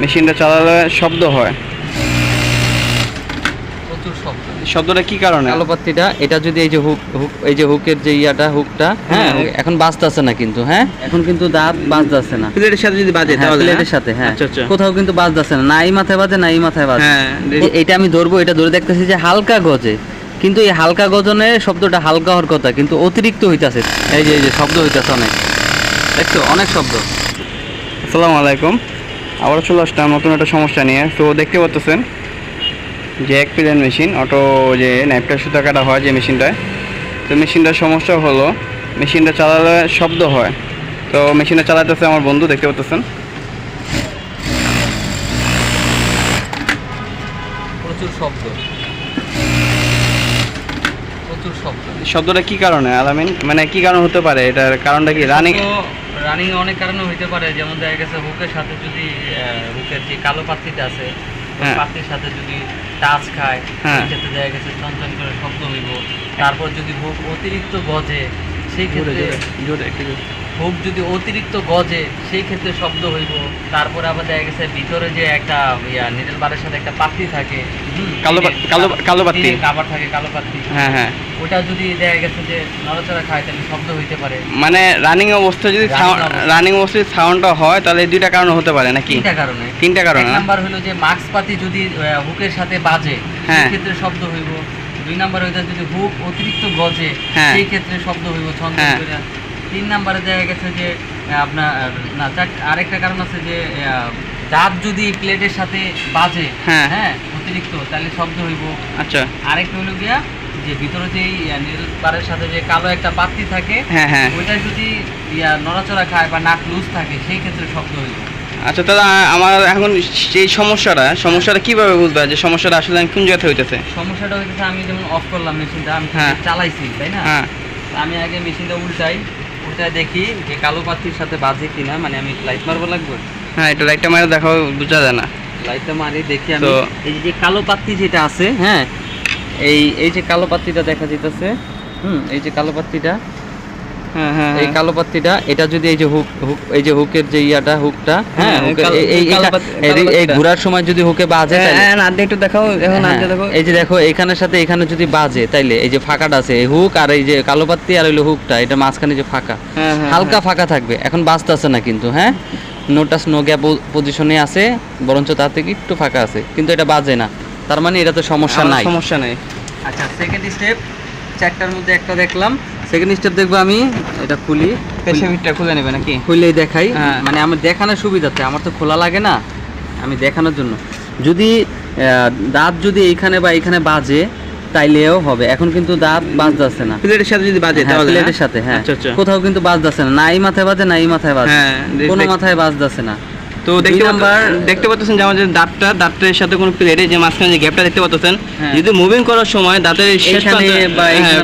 মেশিনটা চালালে শব্দ হয়। শব্দটা কি কারণে? এটা যদি এই যে হুক হুক এই যে হুকের যে ইয়াটা হুকটা হ্যাঁ হ্যাঁ। এখন বাজতেছে না কিন্তু হ্যাঁ? এখন কিন্তু দাঁত বাজতেছে না। প্লেটের সাথে যদি বাজে হ্যাঁ, তাহলে প্লেটের সাথে হ্যাঁ। আচ্ছা আচ্ছা। কোথাও কিন্তু বাজতেছে না না এই মাথায় বাজে না এই মাথায় বাজে। হ্যাঁ এটা আমি ধরবো এটা ধরে দেখতেছি যে হালকা গজে। কিন্তু এই হালকা গজনে শব্দটা হালকা হওয়ার কথা কিন্তু অতিরিক্ত হইতাছে। এই যে এই যে শব্দ হইতাছে অনেক। দেখছ অনেক শব্দ। আসসালামু আলাইকুম। আবার চলে আসলাম নতুন একটা সমস্যা নিয়ে। তো দেখতে পাচ্ছেন যে এক প্লেন মেশিন, অটো যে নাইফটা সুতা কাটা হয় যে মেশিনটায়। তো মেশিনটার সমস্যা হলো, মেশিনটা চালালে শব্দ হয়। তো মেশিনটা চালাতেছে আমার বন্ধু, দেখতে পাচ্ছেন প্রচুর শব্দ। শব্দ শব্দটা কি কারণে আলামিন? মানে কি কারণ হতে পারে? এটার কারণটা কি? রানিং রানিং অনেক কারণে হইতে পারে। যেমন দেখা গেছে বুকের সাথে যদি হুকের যে কালো পাত্রিটা আছে হ্যাঁ। সাথে যদি টাচ খায় হ্যাঁ। সেক্ষেত্রে দেখা গেছে চঞ্চন করে শব্দ হইব। তারপর যদি হুক অতিরিক্ত গজে সেই ক্ষেত্রে হুক যদি অতিরিক্ত গজে সেই ক্ষেত্রে শব্দ হইব। তারপরে আবার দেখা গেছে ভিতরে যে একটা ইয়া নিডেল বারের সাথে একটা পাত্তি থাকে। কালো কালো- কালো। টিনের কাবার থাকে কালো পাত্তি হ্যাঁ হ্যাঁ। ওটা যদি দেখা গেছে যে নড়াচড়া খায় তাহলে শব্দ হইতে পারে। মানে রানিং অবস্থায় যদি রানিং অবস্থায় সাউন্ডটা হয় তাহলে দুইটা কারণ হতে পারে নাকি? তিনটা কারণে। তিনটা কারণ এক নাম্বার হলো যে মাস্ক পাতি যদি হুকের সাথে বাজে হ্যাঁ। সেই ক্ষেত্রে শব্দ হইব। দুই নাম্বার হইতে যদি হুক অতিরিক্ত গজে হ্যাঁ। সেই ক্ষেত্রে শব্দ হইব ছন্দ হ্যাঁ। তিন নাম্বারে দেখা গেছে যে আপনার না চার- আরেকটা কারণ আছে যে দাঁত যদি প্লেটের সাথে বাজে হ্যাঁ। হ্যাঁ অতিরিক্ত তাহলে শব্দ হইব। আচ্ছা। আরেকটা হলো গিয়া যে ভিতরে যে নীল বারের সাথে যে কালো একটা পাত্তি থাকে হ্যাঁ হ্যাঁ। ওইটা যদি ইয়া নড়াচড়া খায় বা নাক লুজ থাকে সেই ক্ষেত্রে শব্দ হইব। আচ্ছা তাহলে আমার এখন সেই সমস্যাটা সমস্যাটা কীভাবে বুঝবে যে সমস্যাটা আসলে আমি কোন জায়গাতে হইতেছে? সমস্যাটা হইতেছে আমি যেমন অফ করলাম মেশিনটা আমি। চালাইছি তাই না? হ্যাঁ। আমি আগে মেশিনটা উল্টাই উল্টায় দেখি যে কালো পাত্তির সাথে বাজে কিনা মানে আমি লাইট মারবো লাগবে? হ্যাঁ একটু লাইটটা মারে দেখো বোঝা যায় না। লাইটটা মারি দেখি আমি। এই যে কালো পাত্তি যেটা আছে হ্যাঁ এই এই যে কালো পাত্তিটা দেখা যাইতেছে হুম এই যে কালো পাত্তিটা এই কালো পাত্তিটা এটা যদি এই যে হুক হুক এই যে হুকের যে ইয়াটা হুকটা হ্যাঁ হ্যাঁ, কালো- এই- কালো কালো। ঘোরার সময় যদি হুকে বাজে হ্যাঁ তাহলে হ্যাঁ একটু দেখাও এখন হ্যাঁ, দেখো। এই যে দেখো এখানের সাথে এখানে যদি বাজে তাইলে এই যে ফাঁকাটা আছে এই হুক আর এই যে কালো পাত্তি আর হইল হুকটা এটা মাঝখানে যে ফাঁকা। হ্যাঁ হ্যাঁ হালকা ফাঁকা থাকবে এখন বাজতেছে না কিন্তু হ্যাঁ? নোটাস নো গ্যাপ পজিশনে আছে বরঞ্চ তার থেকে একটু ফাঁকা আছে কিন্তু এটা বাজে না। তার মানে এটা তো সমস্যা নাই। সমস্যা নাই। আচ্ছা সেকেন্ড স্টেপ চারটার মধ্যে একটা দেখলাম। সেকেন্ড স্টেপ দেখব আমি এটা খুলি। খুলে নেবে নাকি? খুললেই দেখাই। হ্যাঁ। মানে আমার দেখানোর সুবিধাতে আমার তো খোলা লাগে না আমি দেখানোর জন্য। যদি দাঁত যদি এইখানে বা এইখানে বাজে তাইলেও হবে। এখন কিন্তু দাঁত বাজতেছে না। প্লেটের সাথে যদি বাজে হ্যাঁ, তাহলে প্লেটের সাথে হ্যাঁ। আচ্ছা আচ্ছা। কোথাও কিন্তু বাজতেছে না না এই মাথায় বাজে না এই মাথায় বাজে। হ্যাঁ কোনো মাথায় বাজতেছে না। তো দেখতে নাম্বার দেখতে পাচ্ছেন যে আমাদের দাঁতটা দাঁতের সাথে কোনো প্লেটে যে মাঝখানে যে গ্যাপটা দেখতে পাচ্ছেন। হ্যাঁ। যদি মুভিং করার সময় দাঁতের শেষ প্রান্তে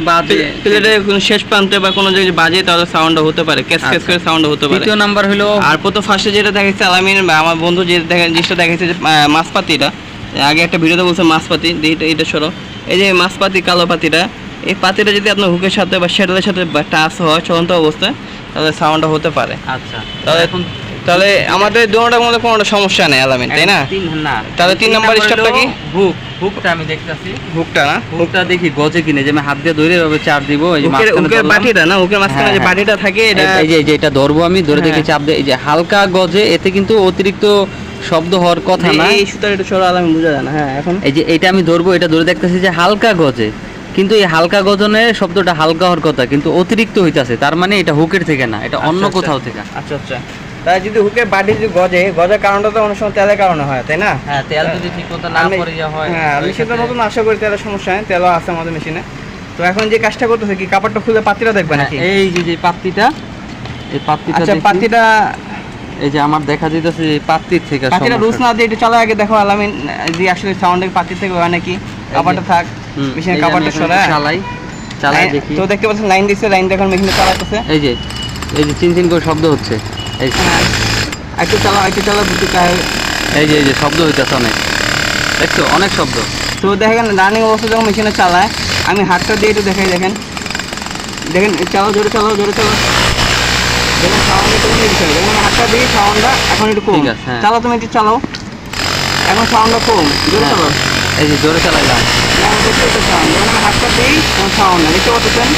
বা প্লেটের কোনো শেষ প্রান্তে বা কোনো জায়গায় বাজে তাহলে সাউন্ড হতে পারে ক্যাস ক্যাস আচ্ছা। করে সাউন্ড হতে পারে। দ্বিতীয় নাম্বার হলো আর প্রথম ফার্স্টে যেটা দেখাচ্ছে আলামিন আমার বন্ধু যে দেখা জিনিসটা দেখাচ্ছে যে মাছপাতিটা আগে একটা ভিডিওতে বলছে মাছপাতি এটা এটা সরো। এই যে মাছপাতি কালো পাতিটা এই পাতিটা যদি আপনার হুকের সাথে বা শ্যাডেলের সাথে টাচ হয় চলন্ত অবস্থায় তাহলে সাউন্ডটা হতে পারে। আচ্ছা। তাহলে এখন তাহলে আমাদের দুটোটার মধ্যে কোনো সমস্যা নেই আলামিন তাই না? না। তাহলে তিন নাম্বার স্টেপটা কি? হুক হুকটা আমি দেখতেছি। হুকটা না? হুকটা দেখি গজে কিনে যে আমি হাত দিয়ে ধরে এভাবে চাপ দিব এই যে হুকের মাঝখানে হুকের। বাটিটা না? হুকের মাঝখানে যে হ্যাঁ, বাটিটা থাকে এটা এই- যে এটা ধরবো আমি ধরে দেখে হ্যাঁ। চাপ দিয়ে। এই যে হালকা গজে এতে কিন্তু অতিরিক্ত শব্দ হওয়ার কথা না। এই সুতার এটা সরো আলামিন বোঝা যায় না। হ্যাঁ এখন? এই যে এটা আমি ধরবো এটা ধরে দেখতেছি যে হালকা গজে। কিন্তু এই হালকা গজনে শব্দটা হালকা হওয়ার কথা কিন্তু অতিরিক্ত হইতাছে। তার মানে এটা হুকের থেকে না এটা অন্য আচ্ছা, আচ্ছা। কোথাও থেকে। আচ্ছা আচ্ছা। তাই যদি হুকের বাটি যদি গজে গজার কারণটা তো অনেক সময় তেলের কারণে হয় তাই না? হ্যাঁ তেল যদি ঠিক মতো না পড়ে হয়। হ্যাঁ আমি সেটা নতুন আশা করি তেলের সমস্যা নেই তেলও আছে আমাদের মেশিনে। তো এখন যে কাজটা করতেছে কি কাপড়টা খুলে পাতিটা দেখবে হ্যাঁ, নাকি? এই যে যে পাত্তিটা এই পাত্তিটা আচ্ছা। পাতিটা এই যে আমার দেখা যাইতেছে এই পাত্তির থেকে পাতিটা রুজ না দিয়ে একটু চালা আগে দেখো আলামিন যে আসলে সাউন্ডের পাতি থেকে হয় নাকি? কাপড়টা থাক মেশিনের কাপড়টা সরা চালাই চালাই দেখি। তো দেখতে পাচ্ছেন লাইন দিচ্ছে লাইন দেখুন মেশিনে চালাতেছে এই যে এই যে চিন চিন করে শব্দ হচ্ছে। এই হ্যাঁ একটু চালাও একটু চালাও দুটি কাহে এই যে এই যে শব্দ হইতেছে অনেক। দেখছ? অনেক শব্দ। তো দেখেন রানিং অবস্থা যখন মেশিনে চালায় আমি হাতটা দিয়ে একটু দেখাই দেখেন। দেখেন চালাও জোরে চালাও জোরে চালাও দেখেন দিচ্ছে দেখেন হাতটা দিয়ে সাউন্ডটা এখন একটু কম। হ্যাঁ। চালাও তুমি একটু চালাও। এখন সাউন্ডটা কম। জোরে চালো এই যে জোরে চালাইলাম হাতটা দিই সাউন্ড দেখতে পাচ্ছেন?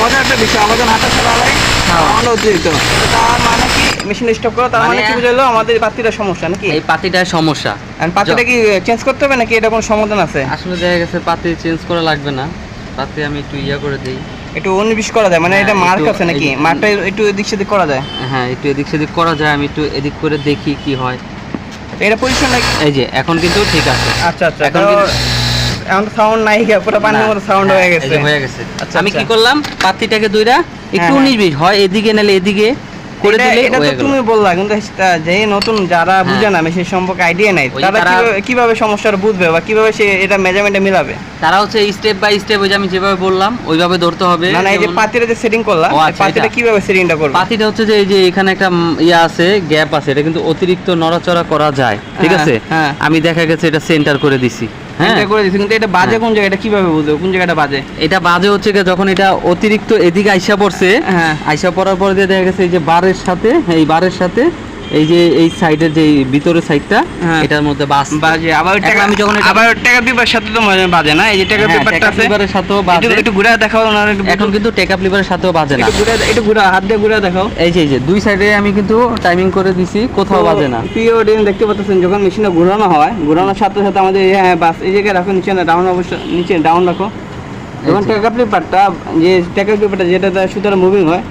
মজার একটা- বিষয় আমার যখন হাতটা চালালে সাউন্ড তার মানে কি? মেশিন স্টপ করো তার মানে মানে- কি বুঝাইলো? আমাদের বাতিটা সমস্যা নাকি? এই পাতিটার সমস্যা। পাতিটা কি চেঞ্জ করতে হবে নাকি এটা কোনো সমাধান আছে? আসলে দেখা গেছে পাতি চেঞ্জ করা লাগবে না। পাতি আমি একটু ইয়া করে দিই। একটু উনিশ করা যায় মানে হ্যাঁ, এটা মার্ক আছে নাকি? মার্কটা একটু এদিক সেদিক করা যায়। হ্যাঁ একটু এদিক সেদিক করা যায় আমি একটু এদিক করে দেখি কি হয়। এটা পজিশন এই যে এখন কিন্তু ঠিক আছে। আচ্ছা আচ্ছা। এখন এখন সাউন্ড নাই পুরো পানির না, মতো সাউন্ড হ্যাঁ, হয়ে গেছে। হয়ে গেছে। আচ্ছা, আমি কি আচ্ছা। করলাম পাতিটাকে দুইটা একটু হ্যাঁ, উনিশ বিশ হয় এদিকে নালে এদিকে করে দিলে এটা তো তুমি বললা কিন্তু যে নতুন যারা হ্যাঁ। বুঝে না মেশিন সম্পর্কে আইডিয়া নাই। তারা কিভাবে- সমস্যাটা বুঝবে বা কীভাবে সে এটা মেজারমেন্টে মিলাবে? তারা হচ্ছে স্টেপ বাই স্টেপ ওই যে আমি যেভাবে বললাম ওইভাবে ধরতে হবে। না না এই যে পাতিটা যে সেটিং করলা ও, এই আচ্ছা, পাতিটা কীভাবে সেটিংটা করবে? পাতিটা হচ্ছে যে এই যে এখানে একটা ইয়া আছে গ্যাপ আছে এটা কিন্তু অতিরিক্ত নড়াচড়া করা যায় ঠিক হ্যাঁ, আছে? হ্যাঁ। আমি দেখা গেছে এটা সেন্টার করে দিছি। হ্যাঁ এটা করে দিছি কিন্তু এটা বাজে হ্যাঁ। কোন জায়গাটা কীভাবে বুঝবে কোন জায়গাটা বাজে এটা বাজে হচ্ছে কি যখন এটা অতিরিক্ত এদিকে আইসা পড়ছে হ্যাঁ। আইসা পড়ার পর দিয়ে দেখা গেছে এই যে বারের সাথে এই বারের সাথে এই যে এই সাইডের যে ভিতরের সাইডটা হ্যাঁ। এটার মধ্যে বাস। বাজে। আবার টাকা আমি যখন আবার টাকা পেপার সাথে তো বাজে না? এই যে টাকা হ্যাঁ, পেপারটা আছে। লিভারের সাথেও বাজে। একটু ঘুরে দেখাও না এখন কিন্তু টেকআপ লিভারের সাথেও বাজে না। একটু ঘুরে হাত দিয়ে ঘুরে দেখাও। এই যে এই যে দুই সাইডে আমি কিন্তু টাইমিং করে দিছি কোথাও বাজে না। অডিয়েন্স দেখতে পাচ্ছেন যখন মেশিনটা ঘোরানো হয় ঘোরানোর সাথে সাথে আমাদের এই হ্যাঁ বাস এই জায়গায় রাখো নিচে না ডাউন অবশ্য নিচে ডাউন রাখো। যখন যে। টেকা পেপারটা যে টেকা পেপারটা যেটা সুতরাং মুভিং হয়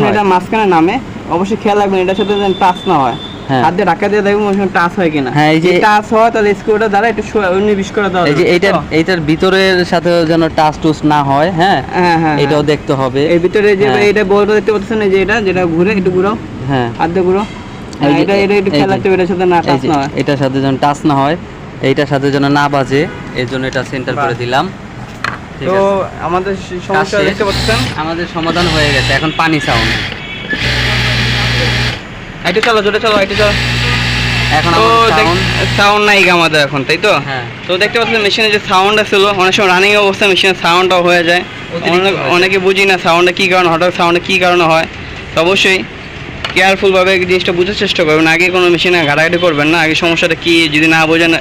হয়। এটা মাঝখানে নামে অবশ্যই খেয়াল রাখবেন এটার সাথে যেন টাচ না হয়। হ্যাঁ। হাত দিয়ে রাখা দিয়ে দেখবেন ওই টাচ হয় কিনা। হ্যাঁ, এই যে- টাচ হয় তাহলে স্ক্রুটা দ্বারা একটু উনি বিশ করে দেওয়া এই যে যাবে, এইটার ভিতরের সাথে যেন টাচ টুচ না হয় হ্যাঁ? হ্যাঁ হ্যাঁ এটাও হ্যাঁ। দেখতে হবে। এই ভিতরে যে। এটা বলটা দেখতে পাচ্ছেন এই যে এটা যেটা ঘুরে একটু ঘুরাও। হ্যাঁ। হাত এটা এটা একটু খেয়াল রাখতে এটার সাথে না টাচ না হয়। এটার সাথে যেন টাচ না হয় এইটার সাথে যেন না বাজে এর জন্য এটা সেন্টার করে দিলাম। তো আমাদের সমস্যা দেখতে পাচ্ছেন। আমাদের সমাধান হয়ে গেছে এখন পানি সাউন্ড এটা চলো জোরে চলো এটা চলো। এখন সাউন্ড নাই গো আমাদের এখন তাই তো? হ্যাঁ। তো দেখতে পাচ্ছেন মেশিনে যে সাউন্ড ছিল অনেক সময় রানিং অবস্থায় মেশিনের সাউন্ডটাও হয়ে যায়। অতিরিক্ত অনেক হয়ে যায়। অনেকে বুঝি না সাউন্ডটা কী কারণে হঠাৎ সাউন্ডে কী কারণে হয়। তো অবশ্যই কেয়ারফুলভাবে জিনিসটা বোঝার চেষ্টা করবেন। আগে কোনো মেশিনে ঘাটাঘাটি করবেন না। আগে সমস্যাটা কী যদি না বোঝেন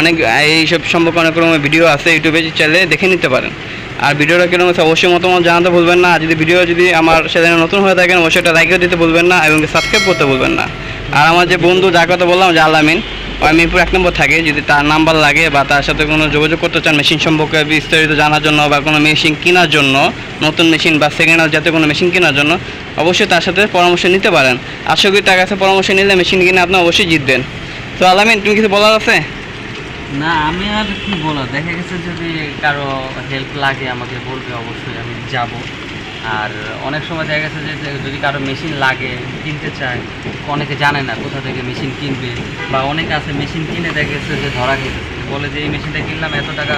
অনেক এইসব সম্পর্কে অনেক রকমের ভিডিও আছে ইউটিউবে চাইলে দেখে নিতে পারেন। আর ভিডিওটা কীরকম হচ্ছে অবশ্যই মতামত জানাতে ভুলবেন না। যদি ভিডিও যদি আমার সেখানে নতুন হয়ে থাকেন, অবশ্যই একটা লাইকও দিতে ভুলবেন না এবং সাবস্ক্রাইব করতে ভুলবেন না। আর আমার যে বন্ধু, যার কথা বললাম, যে আলামিন মিরপুর এক নম্বর থাকে। যদি তার নাম্বার লাগে বা তার সাথে কোনো যোগাযোগ করতে চান মেশিন সম্পর্কে বিস্তারিত জানার জন্য বা কোনো মেশিন কেনার জন্য, নতুন মেশিন বা সেকেন্ড হ্যান্ড জাতীয় কোনো মেশিন কেনার জন্য, অবশ্যই তার সাথে পরামর্শ নিতে পারেন। আশা করি তার কাছে পরামর্শ নিলে মেশিন কিনে আপনি অবশ্যই জিতবেন। তো আলামিন তুমি কিছু বলার আছে? না, আমি আর কি বলো দেখা গেছে যদি কারও হেল্প লাগে, আমাকে বলবে অবশ্যই আমি যাব। আর অনেক সময় দেখা গেছে যে যদি কারও মেশিন লাগে, কিনতে চায়, অনেকে জানে না কোথা থেকে মেশিন কিনবে বা অনেকে আছে মেশিন কিনে দেখা গেছে যে ধরা খেতেছে। বলে যে, এই মেশিনটা কিনলাম, এত টাকা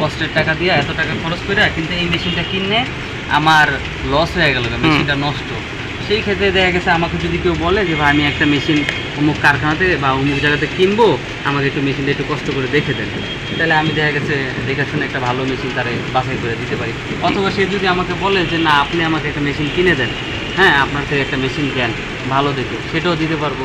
কষ্টের টাকা দিয়ে, এত টাকা খরচ করে কিন্তু এই মেশিনটা কিনে আমার লস হয়ে গেল মেশিনটা নষ্ট। সেই ক্ষেত্রে দেখা গেছে আমাকে যদি কেউ বলে যে, ভাই, আমি একটা মেশিন অমুক কারখানাতে বা অমুক জায়গাতে কিনবো, আমাকে একটু মেশিনটা একটু কষ্ট করে দেখে দেন। তাহলে আমি দেখা গেছে, দেখে শুনে একটা ভালো মেশিন তারে বাছাই করে দিতে পারি। অথবা সে যদি আমাকে বলে যে, না, আপনি আমাকে একটা মেশিন কিনে দেন। হ্যাঁ আপনার থেকে একটা মেশিন দেন, ভালো দেখে, সেটাও দিতে পারব।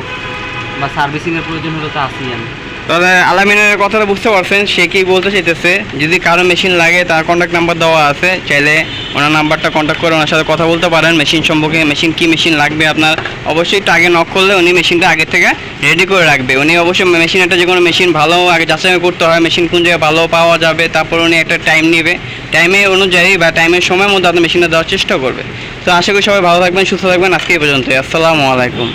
বা সার্ভিসিংয়ের প্রয়োজন হলে তো আসি আমি। তাহলে আলামিনের কথাটা বুঝতে পারছেন, সে কি বলতে চাইতেছে? যদি কারও মেশিন লাগে, তার কন্ট্যাক্ট নাম্বার দেওয়া আছে, চাইলে ওনার নাম্বারটা কন্ট্যাক্ট করে ওনার সাথে কথা বলতে পারেন। মেশিন সম্পর্কে মেশিন কি মেশিন লাগবে আপনার? অবশ্যই একটু আগে নক করলে উনি মেশিনটা আগে থেকে রেডি করে রাখবে। উনি অবশ্যই মেশিন একটা যে কোনো মেশিন ভালো আগে যাচাই করতে হয় মেশিন কোন জায়গায় ভালো পাওয়া যাবে, তারপর উনি একটা টাইম নেবে। টাইমে অনুযায়ী বা টাইমের সময় মধ্যে আপনার মেশিনটা দেওয়ার চেষ্টা করবে তো আশা করি সবাই ভালো থাকবেন, সুস্থ থাকবেন। আজকে এই পর্যন্ত আসসালামু আলাইকুম।